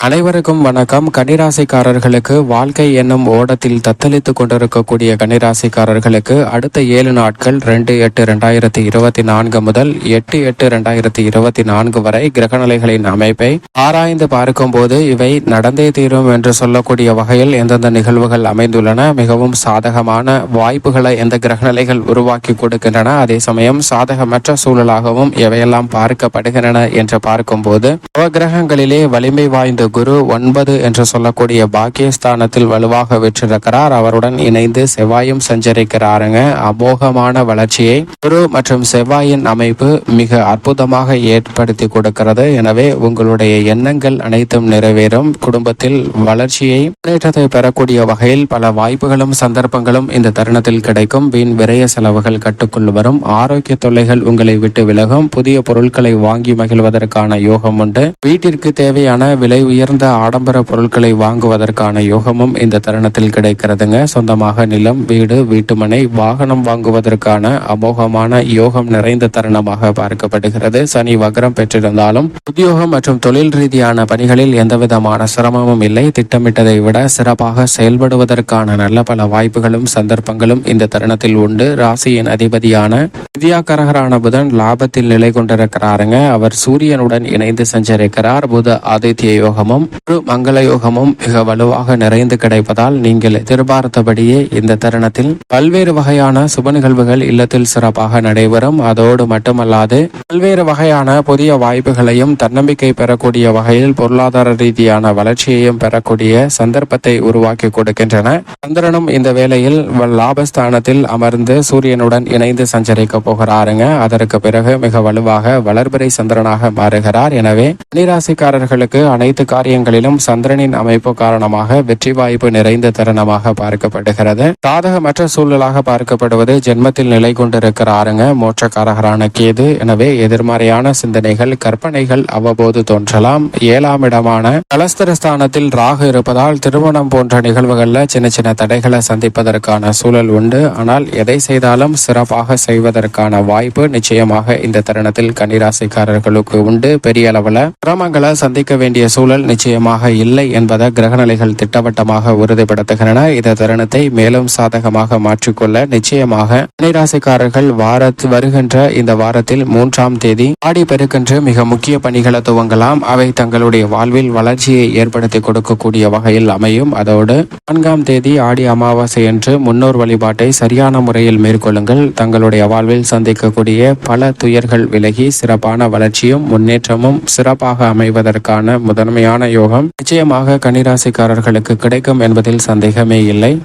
அனைவருக்கும் வணக்கம். கன்னிராசிக்காரர்களுக்கு வாழ்க்கை என்னும் ஓடத்தில் தத்தளித்துக் கொண்டிருக்கக்கூடிய கன்னிராசிக்காரர்களுக்கு அடுத்த ஏழு நாட்கள் ரெண்டு எட்டு ரெண்டாயிரத்தி இருபத்தி நான்கு முதல் எட்டு எட்டு ரெண்டாயிரத்தி இருபத்தி நான்கு வரை கிரகநிலைகளின் அமைப்பை ஆராய்ந்து பார்க்கும்போது இவை நடந்தே தீரும் என்று சொல்லக்கூடிய வகையில் எந்தெந்த நிகழ்வுகள் அமைந்துள்ளன மிகவும் சாதகமான வாய்ப்புகளை எந்த கிரகநிலைகள் உருவாக்கி கொடுக்கின்றன அதே சமயம் சாதகமற்ற சூழலாகவும் எவையெல்லாம் பார்க்கப்படுகின்றன என்று பார்க்கும்போது கிரகங்களிலே வலிமை வாய்ந்த குரு ஒன்பது என்று சொல்லக்கூடிய பாக்கியஸ்தானத்தில் வலுவாக வெற்றிருக்கிறார். அவருடன் இணைந்து செவ்வாயும் சஞ்சரிக்கிறாருங்க. அமோகமான வளர்ச்சியை குரு மற்றும் செவ்வாயின் அமைப்பு மிக அற்புதமாக ஏற்படுத்தி கொடுக்கிறது. எனவே உங்களுடைய எண்ணங்கள் அனைத்தும் நிறைவேறும். குடும்பத்தில் வளர்ச்சியை முன்னேற்றத்தை பெறக்கூடிய வகையில் பல வாய்ப்புகளும் சந்தர்ப்பங்களும் இந்த தருணத்தில் கிடைக்கும். வீண் விரய செலவுகள் கட்டுக்குள் வரும். ஆரோக்கிய தொல்லைகள் உங்களை விட்டு விலகும். புதிய பொருட்களை வாங்கி மகிழ்வதற்கான யோகம் உண்டு. வீட்டிற்கு தேவையான விலை உயர்ந்த ஆடம்பர பொருட்களை வாங்குவதற்கான யோகமும் இந்த தருணத்தில் கிடைக்கிறதுங்க. சொந்தமாக நிலம் வீடு வீட்டுமனை வாகனம் வாங்குவதற்கான அமோகமான யோகம் நிறைந்த தருணமாக பார்க்கப்படுகிறது. சனி வக்ரம் பெற்றிருந்தாலும் உத்தியோகம் மற்றும் தொழில் ரீதியான பணிகளில் எந்தவிதமான சிரமமும் இல்லை. திட்டமிட்டதை விட சிறப்பாக செயல்படுவதற்கான நல்ல பல வாய்ப்புகளும் சந்தர்ப்பங்களும் இந்த தருணத்தில் உண்டு. ராசியின் அதிபதியான வித்யாகரகரான புதன் லாபத்தில் நிலை கொண்டிருக்கிறாருங்க. அவர் சூரியனுடன் இணைந்து சஞ்சரிக்கிறார். புத ஆதித்ய யோகம் யோகமும் மங்கள யோகமும் மிக வலுவாக நிறைந்து கிடைப்பதால் நீங்கள் எதிர்பார்த்தபடியே இந்த தருணத்தில் பல்வேறு வகையான சுப நிகழ்வுகள் இல்லத்தில் சிறப்பாக நடைபெறும். அதோடு மட்டுமல்லாது பல்வேறு வகையான புதிய வாய்ப்புகளையும் தன்னம்பிக்கை பெறக்கூடிய வகையில் பொருளாதார ரீதியான வளர்ச்சியையும் பெறக்கூடிய சந்தர்ப்பத்தை உருவாக்கி கொடுக்கின்றன. சந்திரனும் இந்த வேளையில் லாபஸ்தானத்தில் அமர்ந்து சூரியனுடன் இணைந்து சஞ்சரிக்க போகிறாருங்க. அதற்கு பிறகு மிக வலுவாக வளர்பிறை சந்திரனாக மாறுகிறார். எனவே கன்னிராசிக்காரர்களுக்கு அனைத்து காரியங்களிலும் சந்திரனின் அமைப்பு காரணமாக வெற்றி வாய்ப்பு நிறைந்த தருணமாக பார்க்கப்படுகிறது. சாதகமற்ற சூழலாக பார்க்கப்படுவது ஜென்மத்தில் நிலை கொண்டிருக்கிற கொண்டிருக்கிறாருங்க மோட்சக்காரகரான கேது. எனவே எதிர்மறையான சிந்தனைகள் கற்பனைகள் அவ்வப்போது தோன்றலாம். ஏழாம் இடமான கலஸ்தரஸ்தானத்தில் ராகு இருப்பதால் திருமணம் போன்ற நிகழ்வுகள்ல சின்ன சின்ன தடைகளை சந்திப்பதற்கான சூழல் உண்டு. ஆனால் எதை செய்தாலும் சிறப்பாக செய்வதற்கான வாய்ப்பு நிச்சயமாக இந்த தருணத்தில் கன்னிராசிக்காரர்களுக்கு உண்டு. பெரிய அளவில் சிரமங்களை சந்திக்க வேண்டிய சூழல் நிச்சயமாக இல்லை என்பதை கிரகநிலைகள் திட்டவட்டமாக உறுதிப்படுத்துகின்றன. இந்த தருணத்தை மேலும் சாதகமாக மாற்றிக்கொள்ள நிச்சயமாக கன்னிராசிக்காரர்கள் வாரத்து வருகின்ற இந்த வாரத்தில் மூன்றாம் தேதி ஆடி பெருக்கென்று மிக முக்கிய பணிகளை துவங்கலாம். அவை தங்களுடைய வாழ்வில் வளர்ச்சியை ஏற்படுத்தி கொடுக்கக்கூடிய வகையில் அமையும். அதோடு நான்காம் தேதி ஆடி அமாவாசை என்று முன்னோர் வழிபாட்டை சரியான முறையில் மேற்கொள்ளுங்கள். தங்களுடைய வாழ்வில் சந்திக்கக்கூடிய பல துயர்கள் விலகி சிறப்பான வளர்ச்சியும் முன்னேற்றமும் சிறப்பாக அமைவதற்கான முதன்மையான யோகம் நிச்சயமாக கன்னிராசிக்காரர்களுக்கு கிடைக்கும் என்பதில் சந்தேகமே இல்லை.